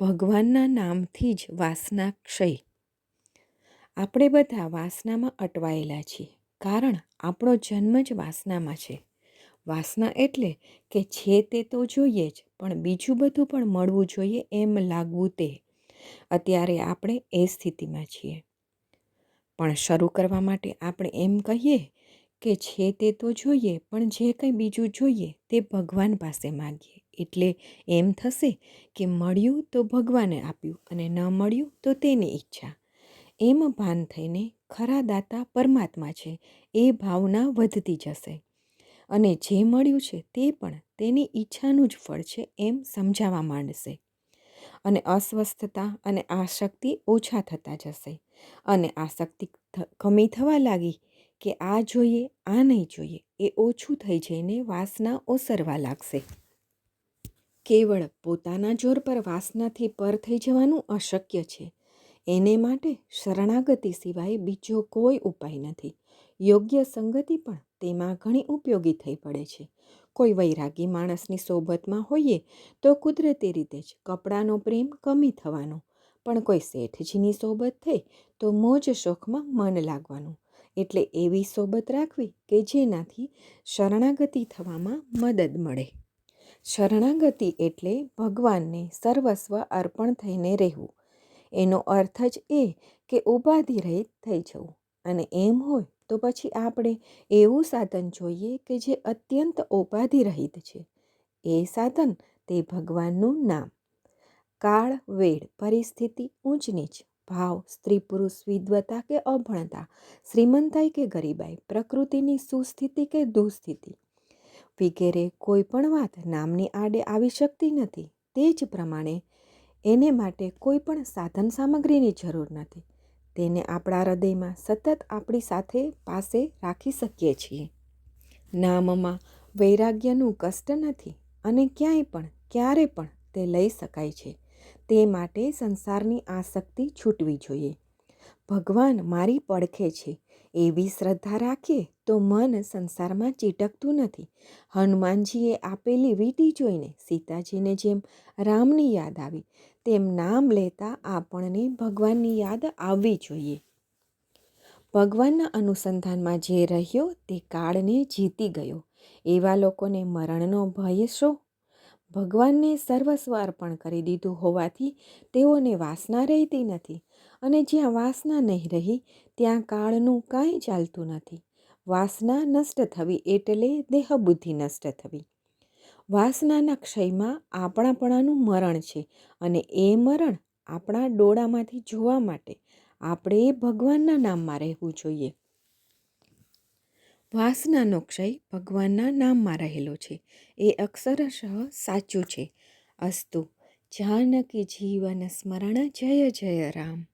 ભગવાનના નામથી જ વાસના ક્ષય. આપણે બધા વાસનામાં અટવાયેલા છીએ, કારણ આપણો જન્મ જ વાસનામાં છે. વાસના એટલે કે છે તે તો જોઈએ જ, પણ બીજું બધું પણ મળવું જોઈએ એમ લાગવું તે. અત્યારે આપણે એ સ્થિતિમાં છીએ. પણ શરૂ કરવા માટે આપણે એમ કહીએ કે છે તે તો જોઈએ, પણ જે કંઈ બીજું જોઈએ તે ભગવાન પાસે માગીએ. એટલે એમ થશે કે મળ્યું તો ભગવાને આપ્યું અને ન મળ્યું તો તેની ઈચ્છા. એમ ભાન થઈને ખરા દાતા પરમાત્મા છે એ ભાવના વધતી જશે. અને જે મળ્યું છે તે પણ તેની ઈચ્છાનું જ ફળ છે એમ સમજાવવા માંડશે. અને અસ્વસ્થતા અને આશક્તિ ઓછા થતા જશે. અને આસક્તિ કમી થવા લાગી કે આ જોઈએ, આ નહીં જોઈએ એ ઓછું થઈ જઈને વાસના ઓસરવા લાગશે. કેવળ પોતાના જોર પર વાસનાથી પર થઈ જવાનું અશક્ય છે. એને માટે શરણાગતિ સિવાય બીજો કોઈ ઉપાય નથી. યોગ્ય સંગતિ પણ તેમાં ઘણી ઉપયોગી થઈ પડે છે. કોઈ વૈરાગી માણસની સોબતમાં હોઈએ તો કુદરતી રીતે જ કપડાનો પ્રેમ કમી થવાનો. પણ કોઈ શેઠજીની સોબત થઈ તો મોજ શોખમાં મન લાગવાનું. એટલે એવી સોબત રાખવી કે જેનાથી શરણાગતિ થવામાં મદદ મળે. શરણાગતિ એટલે ભગવાનને સર્વસ્વ અર્પણ થઈને રહેવું. એનો અર્થ જ એ કે ઉપાધિ રહિત થઈ જવું. અને એમ હોય તો પછી આપણે એવું સાધન જોઈએ કે જે અત્યંત ઉપાધિ રહિત છે. એ સાધન તે ભગવાનનું નામ. કાળ, વેળ, પરિસ્થિતિ, ઊંચ નીચ, ભાવ, સ્ત્રી, પુરુષ વિદ્વતા કે અભણતા, શ્રીમંતાઈ કે ગરીબાઈ, પ્રકૃતિની સુસ્થિતિ કે દુસ્થિતિ વગેરે કોઈ પણ વાત નામની આડે આવી શકતી નથી. તે જ પ્રમાણે એને માટે કોઈ પણ સાધન સામગ્રીની જરૂર નથી. તેને આપણા હૃદયમાં સતત આપણી સાથે પાસે રાખી શકીએ છીએ. નામમાં વૈરાગ્યનું કષ્ટ નથી અને ક્યાંય પણ, ક્યારે પણ તે લઈ શકાય છે. તે માટે સંસારની આસક્તિ છૂટવી જોઈએ. ભગવાન મારી પડખે છે. એવી શ્રદ્ધા રાખીએ તો મન સંસારમાં ચીટકતું નથી. હનુમાનજીએ આપેલી વીટી જોઈને સીતાજીને જેમ રામની યાદ આવી, તેમ નામ લેતા આપણને ભગવાનની યાદ આવવી જોઈએ. ભગવાનના અનુસંધાનમાં જે રહ્યો તે કાળને જીતી ગયો. એવા લોકોને મરણનો ભય શો? ભગવાનને સર્વસ્વ અર્પણ કરી દીધું હોવાથી તેઓને વાસના રહેતી નથી અને જ્યાં વાસના નહીં રહી, ત્યાં કાળનું કાંઈ ચાલતું નથી. વાસના નષ્ટ થવી એટલે દેહબુદ્ધિ નષ્ટ થવી. વાસનાના ક્ષયમાં આપણાપણાનું મરણ છે અને એ મરણ આપણા ડોળામાંથી જોવા માટે આપણે ભગવાનના નામમાં રહેવું જોઈએ. વાસનાનો ક્ષય ભગવાનના નામમાં રહેલો છે. એ અક્ષરશઃ સાચું છે. અસ્તુ, જાનકી જીવન સ્મરણ જય જય રામ.